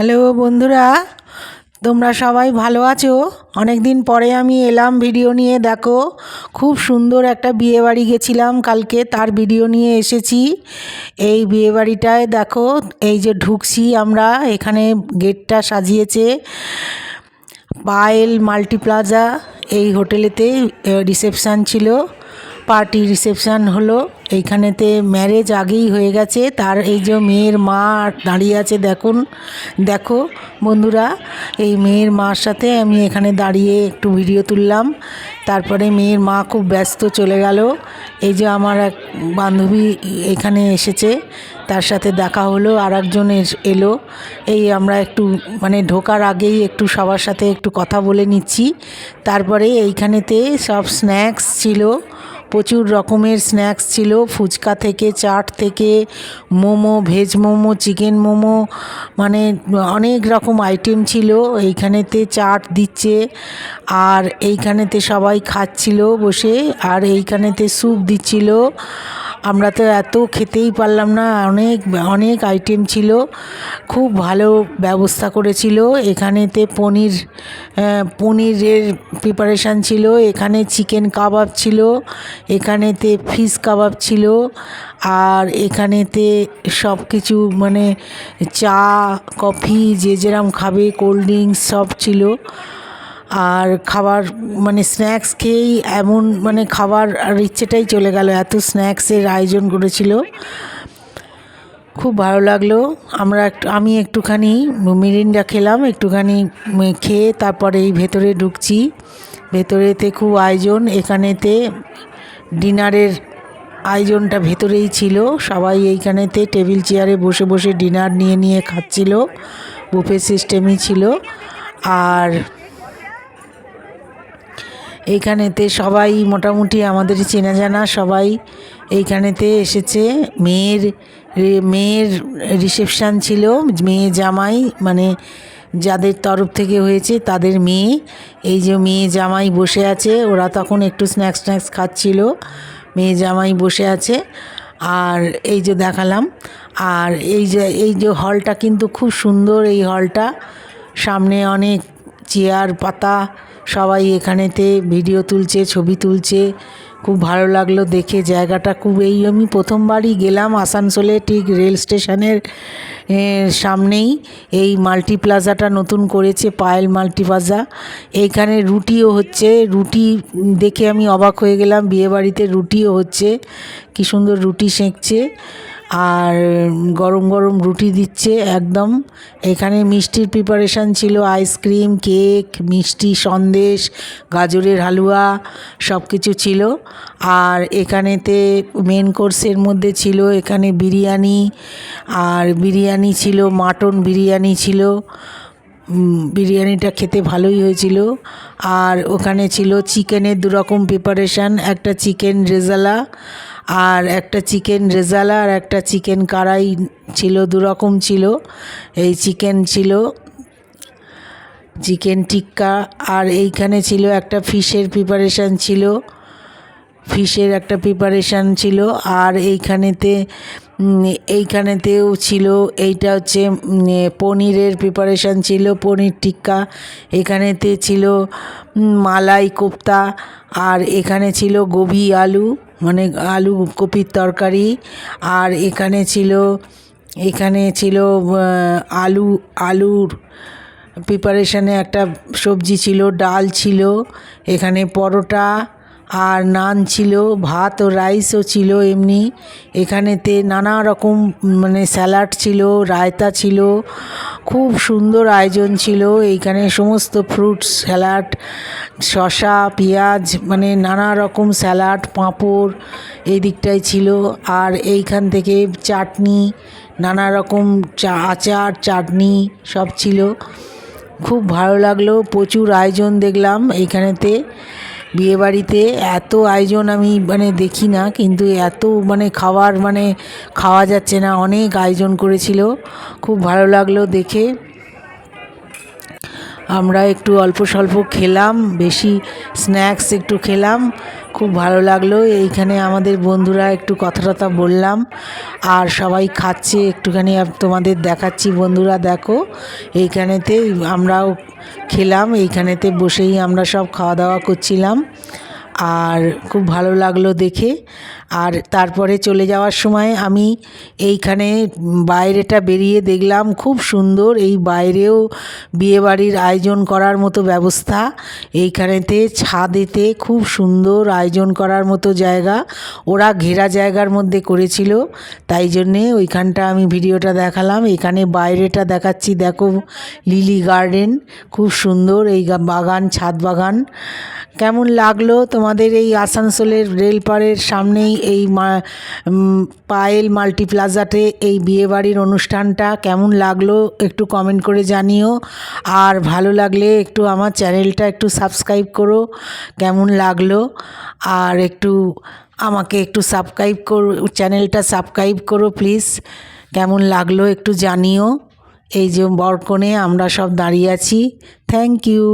Hello বন্ধুরা, তোমরা সবাই ভালো আছো? অনেক দিন পরে আমি এলাম ভিডিও নিয়ে, দেখো, খুব সুন্দর একটা বিয়ে বাড়ি গেছিলাম কালকে, তার ভিডিও নিয়ে এসেছি। এই বিয়ে বাড়িটায় দেখো, এই যে ঢুকছি আমরা, এখানে গেটটা সাজিয়েছে। পায়েল মাল্টিপ্লাজা, এই হোটেলেতে রিসেপশান ছিল। পার্টি রিসেপশান হলো। এইখানেতে ম্যারেজ আগেই হয়ে গেছে। তার এই যে মেয়ের মা দাঁড়িয়ে আছে, দেখুন। দেখো, বন্ধুরা, এই মেয়ের মার সাথে আমি এখানে দাঁড়িয়ে একটু ভিডিও তুললাম। তারপরে মেয়ের মা খুব ব্যস্ত চলে গেল। এই যে আমার এক বান্ধবী এখানে এসেছে। তার সাথে দেখা হলো আর একজন এলো। এই আমরা একটু মানে ঢোকার আগেই একটু সবার সাথে একটু কথা বলে নিচ্ছি। তারপরে এইখানেতে সব স্ন্যাক্স ছিল। প্রচুর রকমের স্ন্যাক্স ছিল। ফুচকা থেকে, চাট থেকে, মোমো, ভেজ মোমো, চিকেন মোমো মানে অনেক রকম আইটেম ছিল। এইখানেতে চাট দিচ্ছে আর এইখানেতে সবাই খাচ্ছিল বসে আর এইখানেতে স্যুপ দিচ্ছিল। আমরা তো এত খেতেই পারলাম না, অনেক অনেক আইটেম ছিল, খুব ভালো ব্যবস্থা করেছিল। এখানেতে পনির পনিরের প্রিপারেশান ছিল, এখানে চিকেন কাবাব ছিল, এখানেতে ফিশ কাবাব ছিল, আর এখানেতে সব কিছু মানে চা কফি যে যেরম খাবে কোল্ড ড্রিঙ্কস সব ছিল। আর খাবার মানে স্ন্যাক্স খেয়েই এমন মানে খাবার আর ইচ্ছেটাই চলে গেল। এত স্ন্যাক্সের আয়োজন করেছিল। খুব ভালো লাগল। আমরা একটু, আমি একটুখানি মিরিন্ডা খেলাম, একটুখানি খেয়ে তারপরে এই ভেতরে ঢুকছি। ভেতরেতে খুব আয়োজন, এখানেতে ডিনারের আয়োজনটা ভেতরেই ছিল। সবাই এইখানেতে টেবিল চেয়ারে বসে বসে ডিনার নিয়ে নিয়ে খাচ্ছিল। বুফে সিস্টেমই ছিল। আর এইখানেতে সবাই মোটামুটি আমাদের চেনা জানা সবাই এইখানেতে এসেছে। মেয়ের মেয়ের রিসেপশান ছিল, মেয়ে জামাই মানে যাদের তরফ থেকে হয়েছে তাদের মেয়ে। এই যে মেয়ে জামাই বসে আছে, ওরা তখন একটু স্ন্যাক্স স্ন্যাক্স খাচ্ছিল, মেয়ে জামাই বসে আছে। আর এই যে দেখালাম, আর এই যে এই যে হলটা কিন্তু খুব সুন্দর এই হলটা। সামনে অনেক চেয়ার, পাতা সবাই এখানেতে ভিডিও তুলছে, ছবি তুলছে। খুব ভালো লাগল দেখে, জায়গাটা খুব এই আমি প্রথমবারই গেলাম আসানসোলে, ঠিক রেল স্টেশনের সামনেই। এই মাল্টি প্লাজাটা নতুন করেছে পায়েল মাল্টি প্লাজা এইখানে রুটিও হচ্ছে, রুটি দেখে আমি অবাক হয়ে গেলাম, বিয়েবাড়িতে রুটিও হচ্ছে। কি সুন্দর রুটি সেঁকছে। আর গরম গরম রুটি দিচ্ছে একদম। এখানে মিষ্টির প্রিপারেশান ছিল আইসক্রিম কেক মিষ্টি, সন্দেশ, গাজরের হালুয়া সব কিছু ছিল। আর এখানেতে মেন কোর্সের মধ্যে ছিল এখানে বিরিয়ানি। আর বিরিয়ানি ছিল মাটন বিরিয়ানি ছিল। বিরিয়ানিটা খেতে ভালোই হয়েছিল। আর ওখানে ছিল চিকেনের দুরকম প্রিপারেশান একটা চিকেন রেজালা আর একটা চিকেন রেজালা আর একটা চিকেন কারাই ছিল, দুরকম ছিল। এই চিকেন ছিল, চিকেন টিক্কা আর এইখানে ছিল একটা ফিশের প্রিপারেশান ছিল, ফিশের একটা প্রিপারেশান ছিল। আর এইখানেতে এইখানেতেও ছিল, এইটা হচ্ছে পনিরের প্রিপারেশান ছিল, পনির টিক্কা, এখানেতে ছিল মালাই কোপ্তা, আর এখানে ছিল গোবি আলু মানে আলু কপির তরকারি, আর এখানে ছিল এখানে ছিল আলু, আলুর প্রিপারেশানে একটা সবজি ছিল, ডাল ছিল, এখানে পরোটা আর নান ছিল, ভাত ও রাইসও ছিল এমনি। এখানেতে নানা রকম মানে স্যালাড ছিল, রায়তা ছিল, খুব সুন্দর আয়োজন ছিল। এইখানে সমস্ত ফ্রুটস স্যালাড শসা, পেঁয়াজ মানে নানা রকম স্যালাড পাঁপড় এই দিকটায় ছিল। আর এইখান থেকে চাটনি, নানা রকম চা, আচার, চাটনি সব ছিল। খুব ভালো লাগল, প্রচুর আয়োজন দেখলাম এইখানেতে। বিয়েবাড়িতে এত আয়োজন আমি মানে দেখি না, কিন্তু এত মানে খাওয়ার মানে খাওয়া যাচ্ছে না, অনেক আয়োজন করেছিল। খুব ভালো লাগল দেখে। আমরা একটু অল্প স্বল্প খেলাম, বেশি স্ন্যাক্স একটু খেলাম, খুব ভালো লাগল। এইখানে আমাদের বন্ধুরা একটু কথা টথা বললাম, আর সবাই খাচ্ছে, একটুখানি তোমাদের দেখাচ্ছি বন্ধুরা, দেখো। এইখানেতে আমরাও খেলাম, এইখানেতে বসেই আমরা সব খাওয়া দাওয়া করছিলাম। আর খুব ভালো লাগল দেখে। আর তারপরে চলে যাওয়ার সময় আমি এইখানে বাইরেটা বেরিয়ে দেখলাম, খুব সুন্দর। এই বাইরেও বিয়েবাড়ির আয়োজন করার মতো ব্যবস্থা। এইখানেতে ছাদেতে খুব সুন্দর আয়োজন করার মতো জায়গা। ওরা ঘেরা জায়গার মধ্যে করেছিল, তাই জন্যে ওইখানটা আমি ভিডিওটা দেখালাম। এখানে বাইরেটা দেখাচ্ছি, দেখো, লিলি গার্ডেন। খুব সুন্দর এই বাগান ছাদ বাগান। কেমন লাগল তোমাদের এই আসানসোলের রেলপাড়ের সামনেই এই পায়েল মাল্টি প্লাজাতে এই বিয়েবাড়ির অনুষ্ঠানটা কেমন লাগল একটু কমেন্ট করে জানিও। আর ভালো লাগলে একটু আমার চ্যানেলটা একটু সাবস্ক্রাইব করো, কেমন লাগল। আর একটু আমাকে একটু সাবস্ক্রাইব করো, চ্যানেলটা সাবস্ক্রাইব করো প্লিজ কেমন লাগল একটু জানিও। এই যে বরকনে আমরা সব দাঁড়িয়ে আছি। Thank you